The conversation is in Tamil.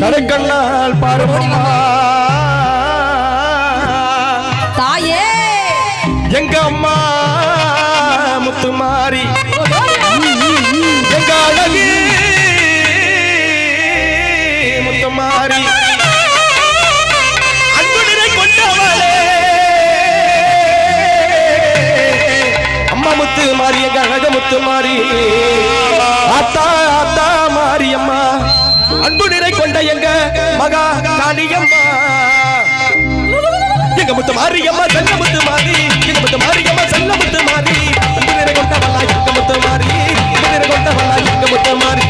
கடைக்கண்ணால் பாருமா தாயே. எங்க அம்மா முத்துமாரி? எங்க அழகு முத்துமாரி? முத்து மாறி எங்க அழக முத்து மாறி அன்பு நிறை கொண்ட எங்க மகா காளியம்மா. எங்க முத்து மாரியம்மா செல்ல முத்து மாறி. எங்க முத்து மாரியம்மா செல்ல முத்து மாறி. அன்பு நிறை கொண்டவளா எங்க முத்து மாறி. அன்பு நிறை கொண்டவளா எங்க முத்து மாறி.